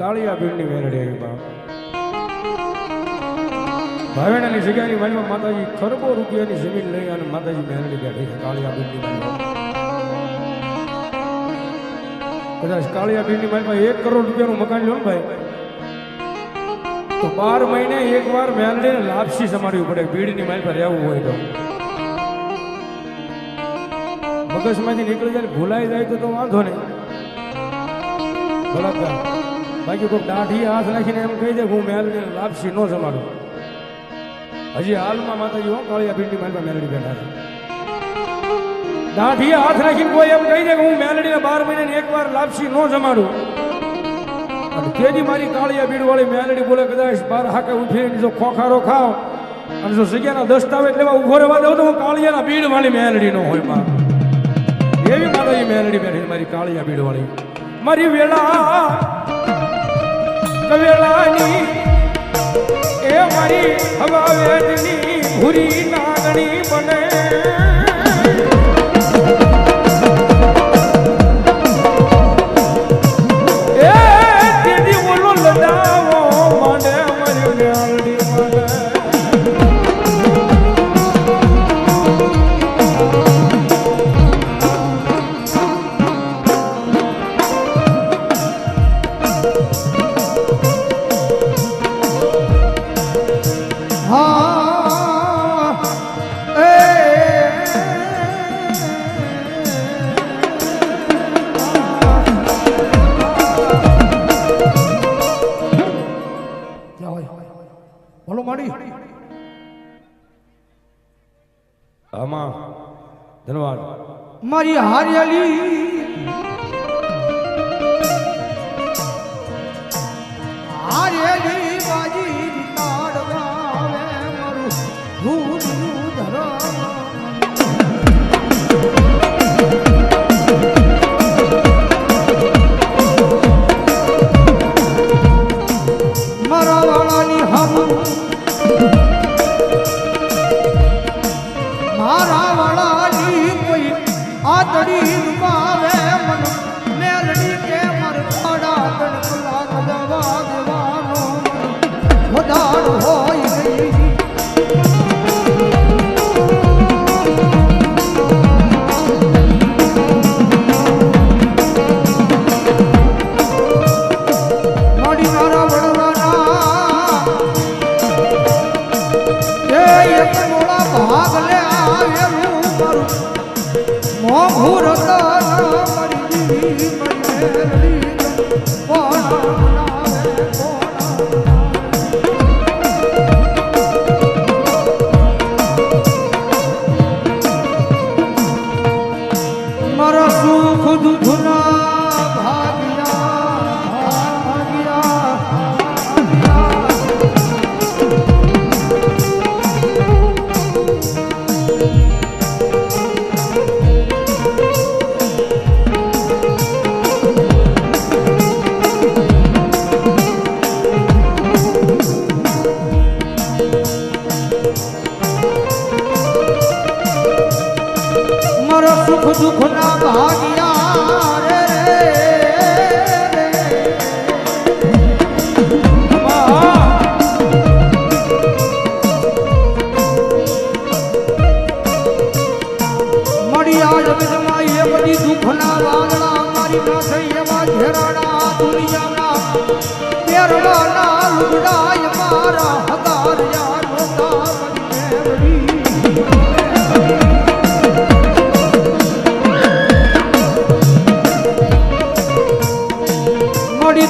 કાળિયા ભીડની વેરડી આવી બાપ. ભાવેણાની જગ્યાની માલમાં માતાજી ખરબો રૂપિયાની જમીન લઈ અને માતાજી મેરડી બેઠી છે કાળિયા ભીડની માલમાં કદાચ કાળિયા ભીડની માલમાં એક કરોડ રૂપિયાનું મકાન લો ભાઈ. તો બાર મહિને એક વાર મેરડીને લાપસી સમાડવી પડે ભીડની માલ પર રહેવું હોય તો. મગજમાંથી નીકળી જાય ભૂલાઈ જાય તો તો વાંધો નહીં. બરાબર. બાકી કોઈ દાઢી હાથ નાખીને એમ કહી દે, હું મેલને લાપસી ન જમાડું. હજી હાલમાં માતાજી હો, કાળિયા ભીંડી માલમાં મેલડી બેઠા છે. દાઢી હાથ નાખીને કોઈ એમ કહી દે કે, હું મેલડીને બાર મહિને એક વાર લાપસી ન જમાડું. અને તેની મારી કાળિયા ભીડ વાળી મેલડી બોલે, કદાચ બાર હાકે ઉઠીને જો ખોખારો ખાવ અને જો જગ્યાના દસ્તાવેજ લેવા ઊભો રહેવા દઉં તો હું કાળિયાના ભીડ વાળી મેલડી નો હોયમાં એવી માતાજી મેલડી બેઠી મારી કાળિયા ભીડ વાળી મારી વેળા કવેળાની એ મારી હવા વેદની ભૂરી નાગણી બને. આમાં ધન્યવાદ મારી હારિયાલી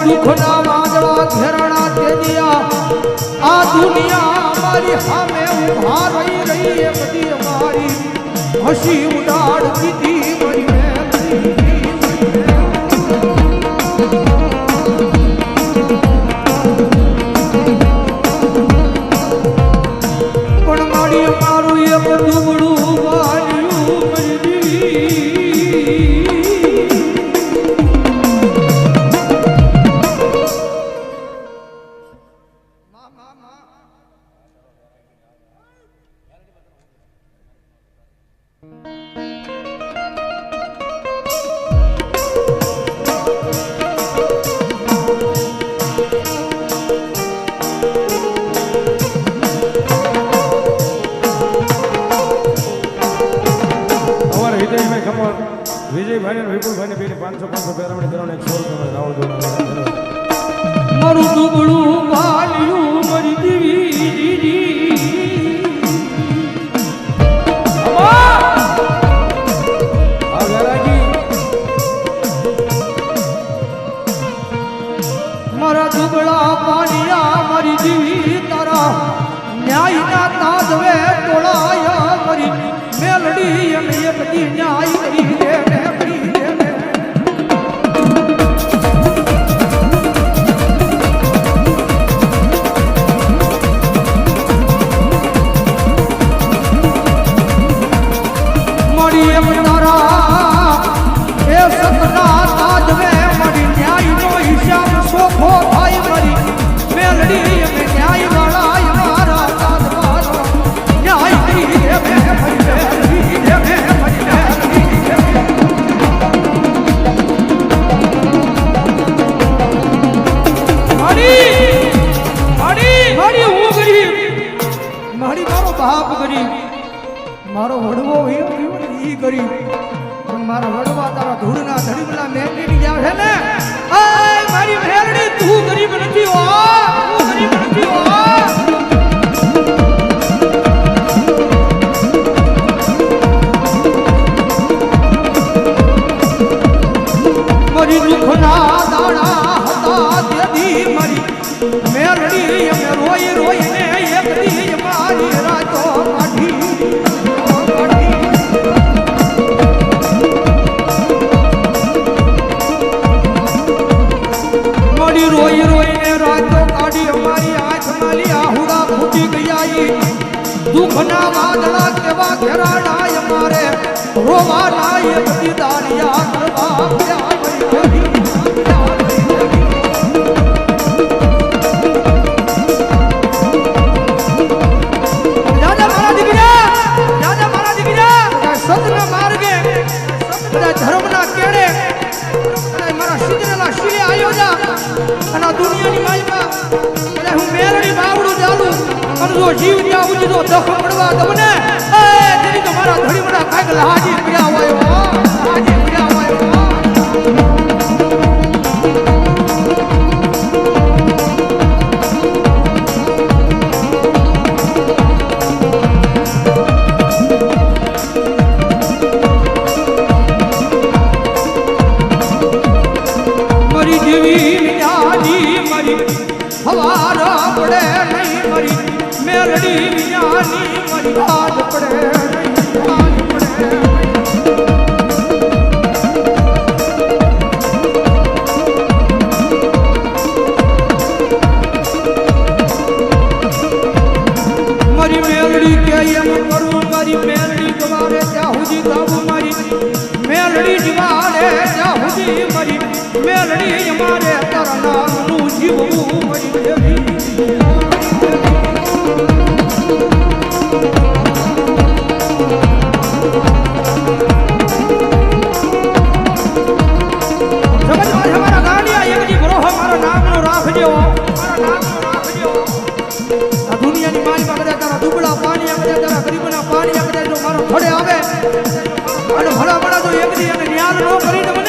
દુઃખના વાદળા ઘેરાણા તેદિયા આ દુનિયા મારી સામે ઊભા રહી રહી એ બધી અમારી હસી ઉડાડતી હતી મારી મારું વિજયભાઈ અને વિપુલભાઈ પેલી પાંચસો પાંચસો પેરામણી કરવાનો એક સોલ તમે રાહુલ મારું ડુબળું બાલ્યું મરી દીવી મારા દુબળા પાલિયા મરી જીવી તારા. ન્યાયના તાજવે તોળાયા મરી. મેલડી એમ એક ન્યાય કરી લોભના દાણા હતા તેથી મરી. મેરડી અમે રોઈ, રોઈને એકરી મારી રાતો કાઢી. મળી રોઈ, રોઈને રાતો કાઢી, અમારી હાથમાં લી આહુડા વાદળા કેવા ઘેરાણા અમારે રોવાના એ બધી મેલડી કે એમ કરું મારી મેલડી ગવાડે ત્યાં સુધી તાબુ મારી. મેલડી ગવાડે ત્યાં સુધી મારી. મેલડી મારે તરના થોડે આવે. અને ભલા તો જો એકની અને જ્ઞાન ન કરીને મને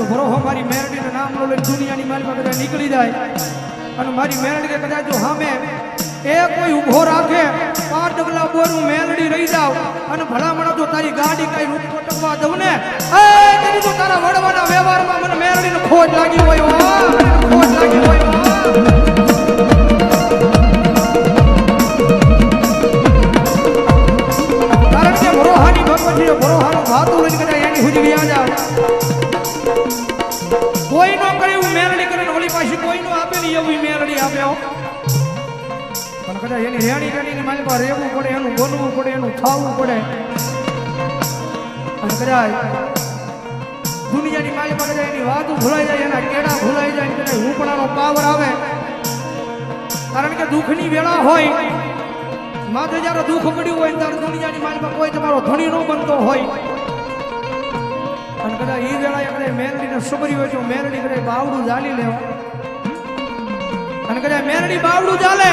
તો ભરોહો મારી મેરડીનું નામ લો દુનિયાની માલમાં કદાચ નીકળી જાય. અને મારી મેરડી કદાચ જો સામે એ કોઈ ઊભો રાખે, પાંચ ડગલા બોરું મેરડી રહી જાવ. અને ભલામણા જો તારી ગાડી કઈ રૂપ પટકવા દઉં ને, એ તેની તો તારા વડવાના વ્યવહારમાં મને મેલડીનો ખોટ લાગી હોય ખોટ લાગી હોય નો કરે, હું મેરડી કરીને ઓલી પાછી કોઈ નો આપેલી એવી મેલડી આપ્યો પણ કદાચ એની રેણી કરીને મારી પાસે રહેવું પડે, એનું બોલવું પડે, એનું ખાવું પડે. અને કદાચ દુનિયાની મારી પાસે એની વાતો ભૂલાઈ જાય, એના કેડા ભૂલાઈ જાય કદાચ હુંપડાનો પાવર આવે. કારણ કે દુઃખની વેળા હોય, માથે જ્યારે દુઃખ પડ્યું હોય ત્યારે દુનિયાની માલિકમાં કોઈ તમારો ધણી ન બનતો હોય. અને કદાચ એ વેળાએ કદાચ મેરડીને સબરી હોય તો મેરડી કદાચ બાવડું ઝાલી લેવા અને કદાચ મેરડી બાવડું ચાલે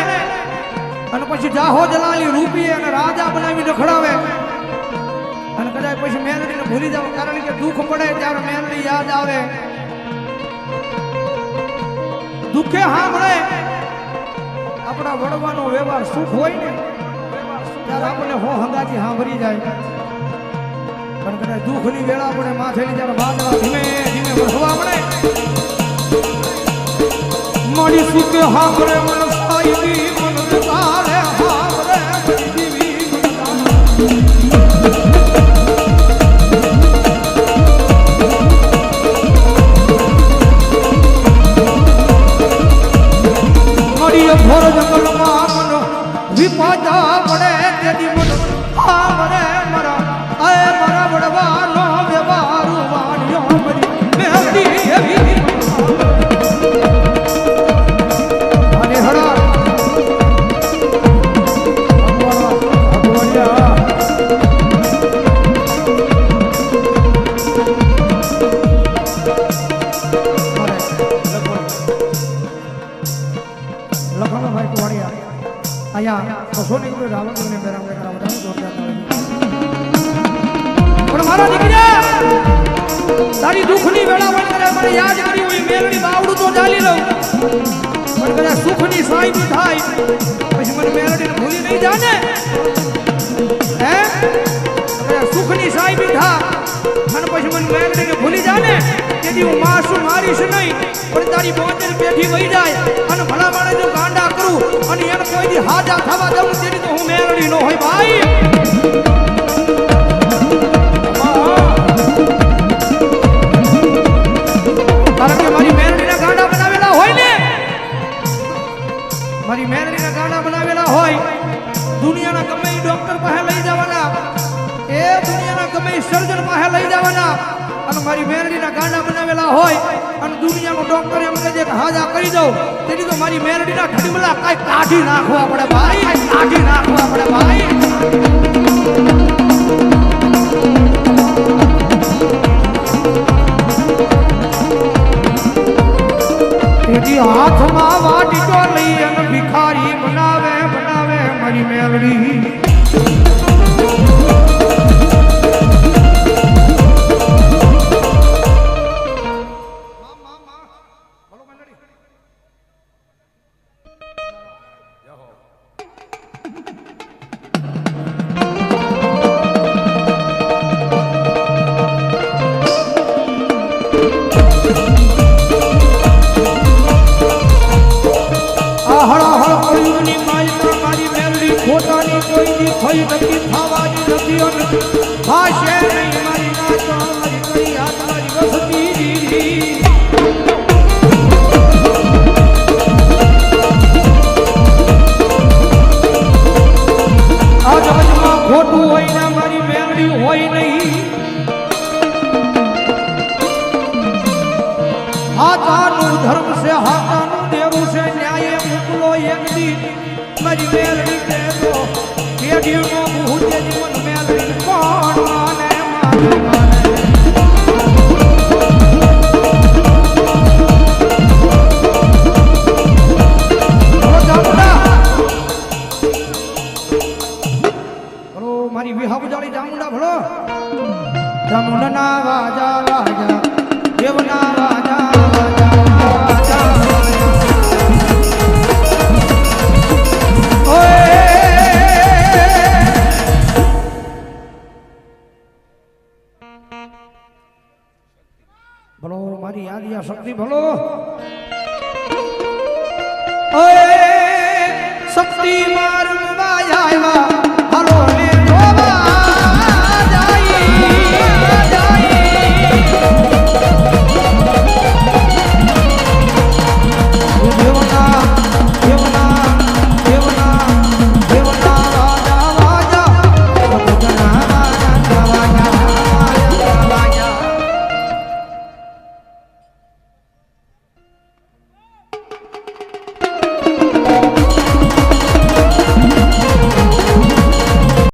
અને પછી જાહો જલાલી રૂપી અને રાજા બનાવી નખડાવે અને કદાચ પછી મેરડીને ભૂલી જાવ કારણ કે દુઃખ પડે ત્યારે મેરડી યાદ આવે. દુઃખે હા મળે. આપણા વડવાનો વ્યવહાર સુખ હોય ને, ત્યારે આપણને હો હંગાથી સાંભળી જાય. પણ કદાચ દુઃખની વેળા પડે માથે જ્યારે બાદવા ધીમે ધીમે વરસવા પડે મારી સુખ હાંભળે મન સાઈબી પણ કદાચ સુખની સાઈબી થાય, પછી મને મેલડીને ભૂલી નહીં જાને? હે? કદાચ સુખની સાઈબી થા અને પછી મને મેલડીને ભૂલી જાને? તેથી હું માસું મારીશ નહીં, પણ તારી બોતેર પેઠી વહી જાય, અને ભલા માણે જો ગાંડા કરું, અને એને કોઈ દી હાજા થવા દઉં તેની તો હું મેલડી નો હોય ભાઈ. મારી મેલડીના ગાડા બનાવેલા હોય, દુનિયાના ગમે ડોક્ટર પાસે લઈ જવાના, એ દુનિયાના ગમે સર્જન પાસે લઈ જવાના, અને મારી મેલડીના ગાંડા બનાવેલા હોય, અને દુનિયાનો ડોક્ટર એમ કહે છે કે હાજા કરી દઉં. તેની તો મારી મેલડીના ઠડીમલા કાંઈ કાઢી નાખવા પડે ભાઈ કાઢી નાખવા પડે ભાઈ. તેથી હાથમાં વાટીકો લઈ મારી મેલડી. બાબુજાળી ચામુંડા ભળો ચામુંડના વાજા વાજા દેવના વાજા ભલો મારી આદિયા શક્તિ ભલો. શક્તિમાં